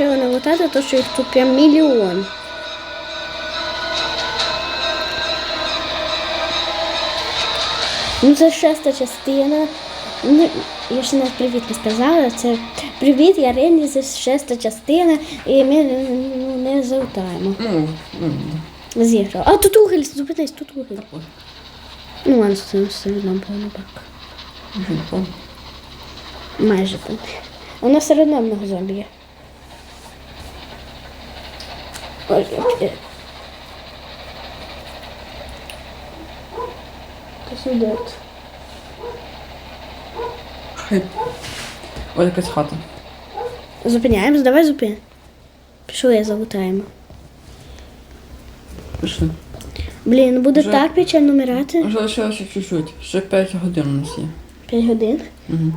вирішила не лутати, то що їх тут прям мільйон. Ну, це шеста частина. Ну, я ще навіть привіт не сказала. Це привіт, я Рені, це шеста частина, і ми ну, не залутаємо. Ну, ну, Зіграв. А тут уголь, зупинись, тут уголь. Ну, ладно, це все одно. Не помню. Майже там. У нас все одно много зомбі Хтось іде. Хай. Ой, якась хата. Зупиняємось, давай зупин. Пішли, залутаємо. Пішли. Блін, буде Вже- так печально вмирати. Вже лишилося чуть-чуть. Ще 5 годин у нас є. 5 годин. Угу.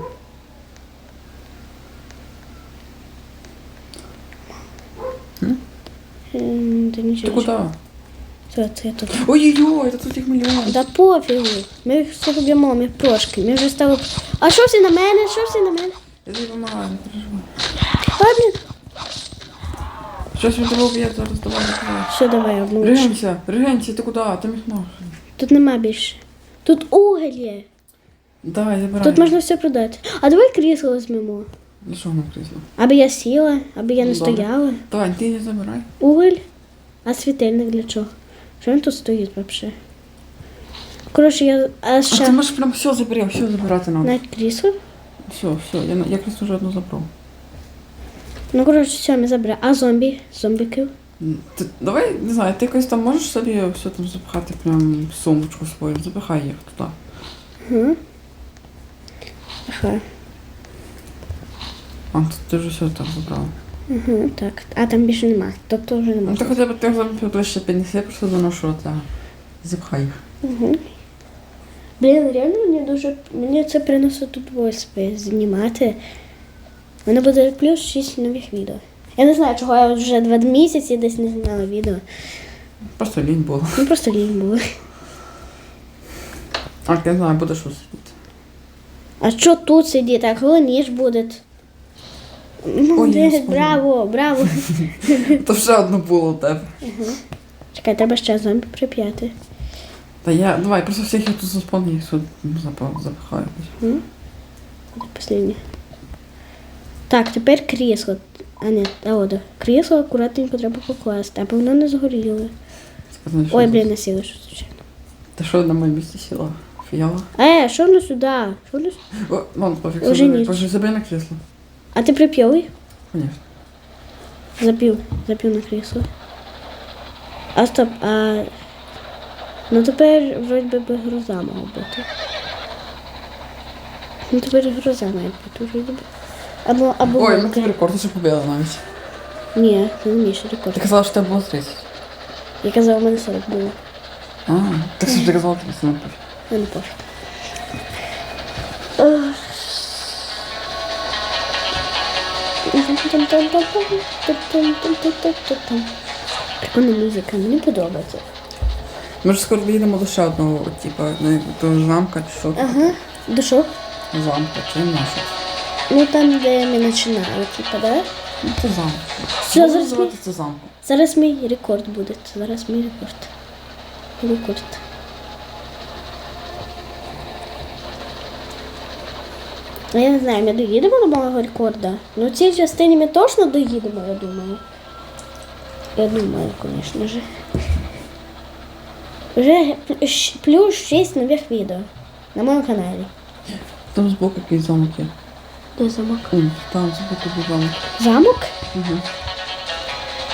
Це, я тут. Ой-ой-ой, та тут їх мільйон. Да пофігу. Ми їх все б'ємо, ми трошки. Ми вже стали. А що всі на мене? Що всі на мене? Я тобі допомагаю, не переживай. А, блін. Щось він тебе вб'є, зараз давай давай. Все, давай, одну. Ригенься, ригенься, ти куди? Ти міг можеш. Тут нема більше. Тут уголь є. Давай, забирай. Тут можна все продати. А давай крісло візьмемо. Для чого на крісло? Аби я сіла, аби я не Добре. стояла. Давай, ти не забирай. Уголь. А світильник для чого? Що він тут стоїть взагалі? Коротше, я а А ти можеш прям все забери, все забирати нам. навіть крісло. Все, все, я, на- я крісло вже одну забрав. Ну, коротше, все, ми забрали. А зомбі? Зомбіків? М, Ти, давай, не знаю, ти якось там можеш собі все там запхати прям в сумочку свою, запихай їх туди. Угу. Ага. А, тут ти вже все там забрала. Угу, так. А там більше нема. Тобто вже не Ну ти хоча б ти ближче піднеси, я просто доношу та запхай їх. Угу. Блін, реально мені дуже. Мені це приносить удовольствие знімати. Мене буде плюс 6 нових відео. Я не знаю, чого я вже два місяці десь не знімала відео. Просто лінь було. Ну просто лінь було. А я знаю, буде що сидіти. А що тут сидіти? А коли ніж буде? Молодець, Господи. браво, браво. То ще одно було у тебе. Чекай, треба ще зомбі прип'яти. Та я, давай, просто всіх я тут їх сюди запихаю. Буде Последнє. Так, тепер крісло. А ні, а от, крісло акуратненько треба покласти, аби воно не згоріло. Сказати, що Ой, блін, не сіли, що звичайно. Ти що на моєму місці сіла? Фіяла? Е, що воно сюди? Що воно? с- О, вон, пофіг, Уже забери, ніч. пофіг, забери на кресло. А ти прип'євий? Конечно. Запів, запів на крісло. А стоп, а. Ну тепер вроді би гроза мала бути. Ну тепер гроза має бути вроді би. Або, або Ой, вовки. тебе рекорд вже побили навіть. Ні, це не мій рекорд. Ти казала, що тебе було 30. Я казала, у мене 40 було. А, так що ти казала 30, ну пофіг. Я не пофіг. Прикольна музика, мені подобається. Ми ж скоро доїдемо до ще одного, типу, до замка чи що. Ага. До що? Замка, чи не наша. Ну там, де ми починали, типа, да? Ну, це замок. Що Можна зараз називати це замком. Зараз мій рекорд буде. Зараз мій рекорд. Рекорд. Ну, Я не знаю, ми доїдемо до мого рекорда. Ну, в цій частині ми точно доїдемо, я думаю. Я думаю, звісно ж. Вже плюс 6 нових відео на моєму каналі. Там збоку якийсь замок є. Де замок? М, Там збоку був замок. Замок? Угу.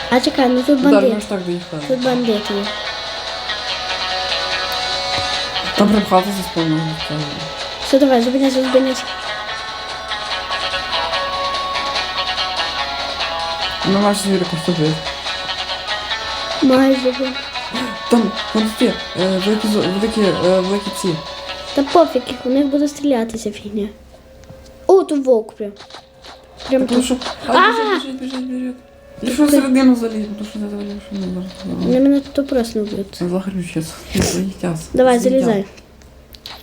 А чекай, ну тут Далі ми бандит. так доїхали. Тут бандит є. Там прям хата заспомнила. Все, давай, зупиняйся, зупиняйся. Ну, наш Юрик поступив. Майже. Там, вон ті, е, великі, великі, великі ці. Та пофіг, їх, у них буде стрілятися фігня. О, тут вовк прям. Прям Тому тут. що... А, біжить, біжить, біжить, біжить. Я що всередину заліз, тому що не завалив, що не може. Вони мене тут просто вб'ють. Взагалі щас. Не заїтять. Давай, залізай.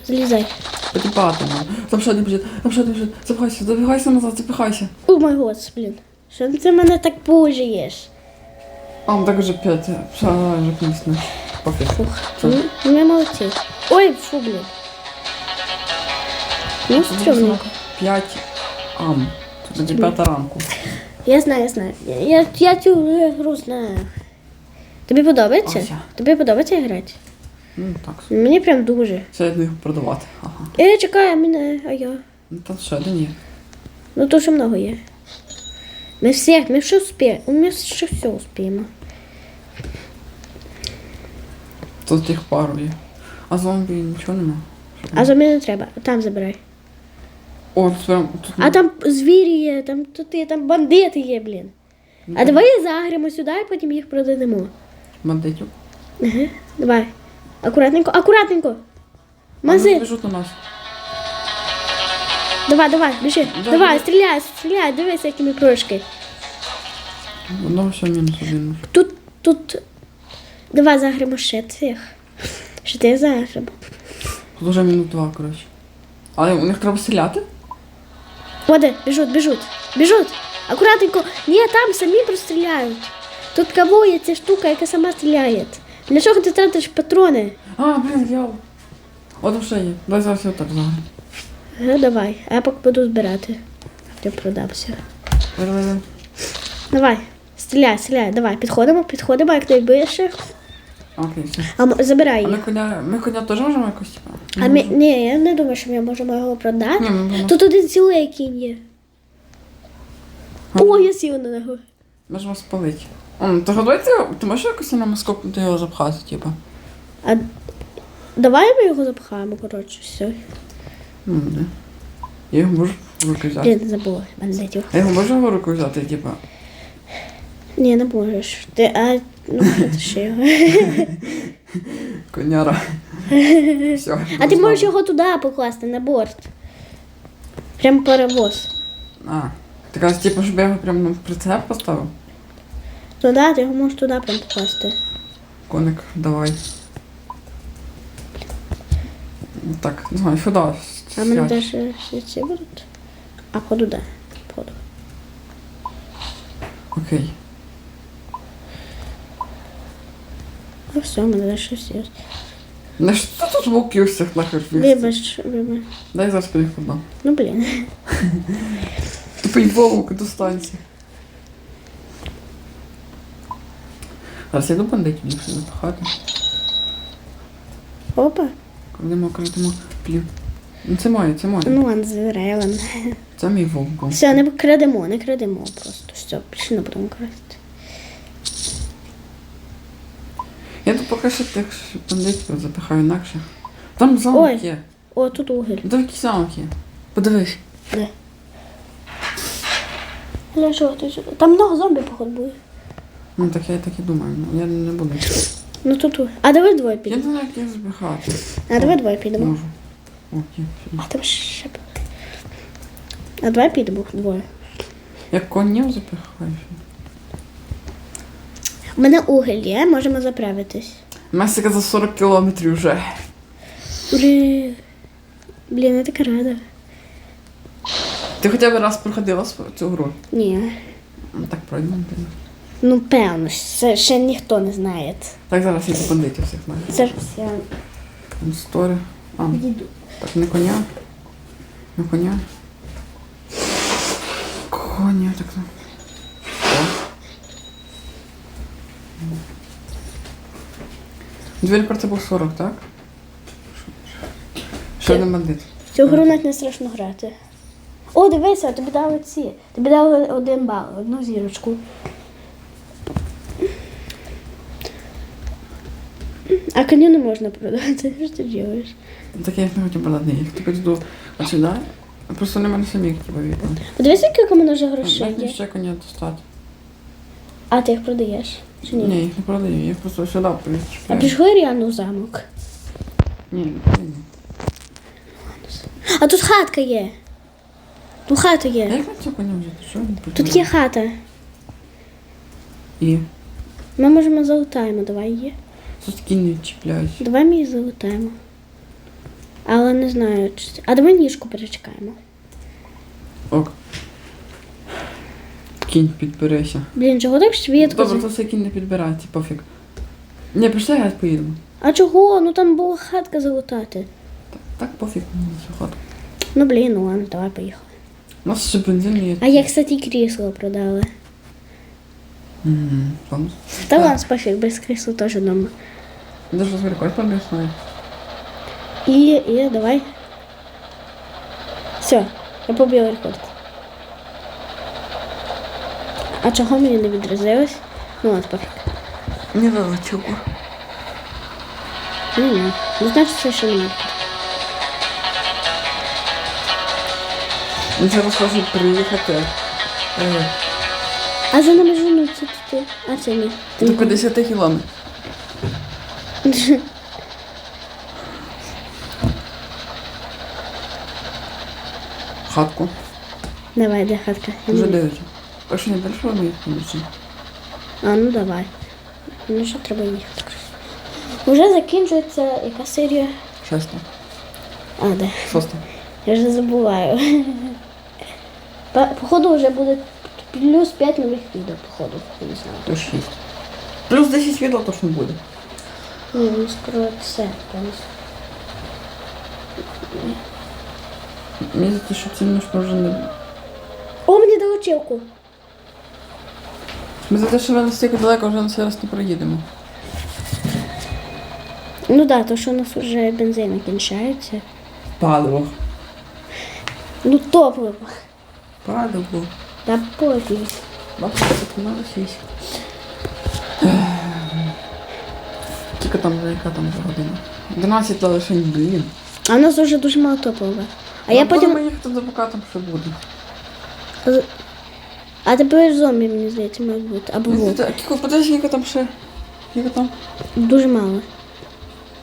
Залізай. Потіпати нам. Там ще один біжить, там ще один біжить. Запихайся, забігайся назад, запихайся. О май год, блін. Що ти мене так пужаєш? А, он так уже п'ять. Шаражик міцний. Пофіг. Фух, ну, ми молодці. Ой, фу, блін. Ну, стрімненько. П'ять ам. Тут тоді п'ята ранку. Я знаю, я знаю. Я, я, я цю гру знаю. Тобі подобається? Ася. Тобі подобається грати? Ну так. Мені прям дуже. Все Сьогодні їх продавати. Ага. Е, чекай, мене, а я. Ну там ще один є. Ну дуже много є. Ми всіх, ми все успіємо. Ми ще все успіємо. Тут їх пару є. А зомбі нічого нема. А за мене не треба, там забирай. О, тут прям тут. А там звірі є, там тут є, там бандити є, блін. А давай загремо сюди і потім їх продадемо. Бандитів. Ага, давай. Акуратненько, акуратненько. Вони Мази, біжуть на нас. Давай, давай, біжи. Да, Давай, да. стріляй, стріляй, дивись, які ми крошки. Одного все мінус один. Тут, тут. Давай загремо ще цих. Ще ти загремо. Тут уже мінут два, коротше. Але у них треба стріляти? Води, біжуть, біжуть, біжуть. Акуратненько. Ні, там самі простріляють. Тут кого є ця штука, яка сама стріляє. Для чого ти тратиш патрони? А, блін, я. От вже є. Дай зараз я так заграю. Ага, давай, а я поки буду збирати. Ти продався. Давай, стріляй, стріляй, давай, підходимо, підходимо, як ти більше. Окей. А м- забирай А ми їх. коня, ми коня теж можемо якось, типа? А ми, ні, я не думаю, що ми можемо його продати. Ні, ми можемо. Тут один цілий кінь є. О, я сіла на нього. Можемо спалити. О, ну, то давайте, ти можеш якось на маскопнути його запхати, типа? А давай ми його запхаємо, коротше, все. Ну, де. Я його можу в руки взяти. Блін, забула бандитів. А його можу в руку взяти, типа? Ні, не можеш. Ти, а, ну, ти ще його. Коняра. Все. А ти можеш його туди покласти, на борт. Прям паровоз. А. Ти кажеш, типу, щоб я його прямо в прицеп поставив? Туди, ти його можеш туди прям покласти. Коник, давай. Так, не знаю, сюди. А мене сядь. теж ще ці будуть. А ходу де? Ходу. Окей. Ну все, мене теж щось є. Не що тут вовки усіх нахер вивезти? Вибач, вибач. Дай зараз підійх одна. Ну блін. Тупий вовк достанься. Зараз я до бандитів не все запахати. Опа. Крадемо, крадемо. Плів. Ну це моє, це моє. Ну ладно, забирай. Це мій вовк. Все, не крадемо, не крадемо просто. Все, більше не будемо красти. Я тут поки що тих бандитів запихаю інакше. Там замок Ой. є. О, тут уголь. Там якийсь замок є. Подивись. Де? Бля, що ти сюди? Там много зомбі, походу, буде. Ну так я так і думаю. Ну, я не буду. Ну тут. уголь. А давай двоє Я підемо. не знаю, як їх запихати. А давай двоє підемо. Можу. А там ще. А давай підемо двоє. Як конів запихаєш. У мене уголь є, можемо заправитись. Месика за 40 кілометрів вже. Блін. Блін, я така рада. Ти хоча б раз проходила свою- цю гру? Ні. Ну, Так пройдемо. блін. Ну, певно, це ще ніхто не знає. Так зараз я бандитів всіх знаю. Це ж я Стори. А, відійду. Так, не коня. Не коня. Коня, так. ну. О. Двері проти був 40, так? Ще один бандит. В цю гру навіть не страшно грати. О, дивися, тобі дали ці. Тобі дали один бал, одну зірочку. А коню не можна продати. Що ти робиш? Так я їх не хотів продати. Я їх тільки йду сюди. Просто не мене самі типу вікна. Подивись, скільки у мене вже грошей Дайте є. ще коня достати. А ти їх продаєш? Чи ні? Ні, їх не продаю, я їх просто сюди А причіпляю. пішли реально в замок. Ні, ні, ні. А тут хатка є. Тут хата А є. як на цю коня взяти? Що він Тут є хата. І Ми можемо залутаємо, давай її. Тут кінь чіпляють. Давай ми її залутаємо. Але не знаю, чи. це- А давай ніжку перечекаємо. Ок. Кінь підберися. Блін, чого так швидко? Добре, то все кінь не підбирається, пофіг. Ні, пішли геть поїдемо. А чого? Ну там була хатка залутати. Так, так пофіг мені цю хату. Ну блін, ну ладно, давай поїхали. У нас ще бензин є. А я, кстати, крісло продала. Мгм, Там. Та ладно, пофіг, без крісла теж дома. Даже розгорькать помісною. І, і давай. Все, я побила рекорд. А чого мені не відрізилось? Ну ладно, пофіг. Не надо чого. Ну, ні. Ну, значить, це ще не рекорд. Мені треба сразу приїхати. Е, А за нами женуться тут. А це ні. Ти до не 50 кілометрів. Хатку. Давай, де хатка? Я Вже не- дивиться. А що не далі ми їх? А, ну давай. Ну що треба їхати? Уже закінчується яка серія? Шеста. А, де? Шоста. Я вже забуваю. По- Походу вже буде плюс 5 нових відео, походу. Я не знаю. То 6. Плюс 10 відео точно буде. Ні, ну скоро все. повністю. Мені здається, що це немножко вже не... О, мені дали чилку. Ми за те, що ми настільки далеко вже на цей раз не проїдемо. Ну так, да, то що у нас вже бензин кінчається. Паливо. Ну топливо. Паливо. Та пофіг. Бабка, це надо сість. Скільки там яка там вже година? 12 та лише блін. А у нас вже дуже мало топлива. А я Будемо потім. їхати до поки там ще буде. А тепер зомбі, мені здається, мають бути. Або Ну, вовк. Кіко, подивись, скільки там ще. Скільки там? Дуже мало.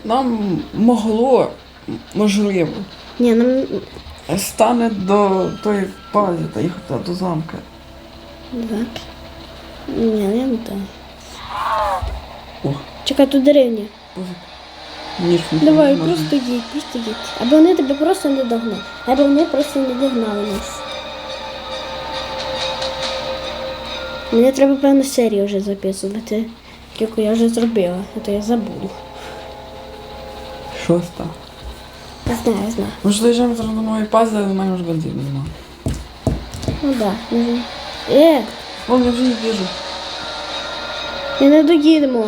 Нам могло, можливо, Ні, нам. стане до тої бази та їхати до замка. Так. Ні, я не так. О, Чекай, тут деревня. не Давай, можна. просто їдь, просто їдь. Або вони тебе просто не догнали. Або вони просто не догнали нас. Мені треба певну серію вже записувати, яку я вже зробила, а то я забуду. Шоста. Я знаю, я знаю. Ми ж доїжджаємо зараз до нової бази, але в мене вже бензину немає. Ну так. Да. Угу. Е, Вон я вже її вижу. не доїдемо.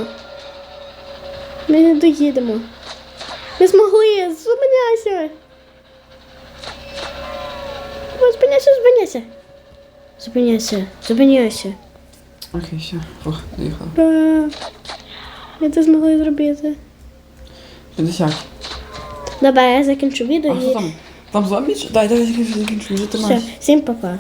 Ми не доїдемо. Ми змогли, зупиняйся. Зупиняйся, зупиняйся. Зупиняйся, зупиняйся. Окей, все. Фух, доїхали. Ура! Ми це змогли зробити. 50. Добре, я закінчу відео А що і там? Там зомбі? Дай, дай, закінчу, закінчу, вже все. 13. Всім па-па.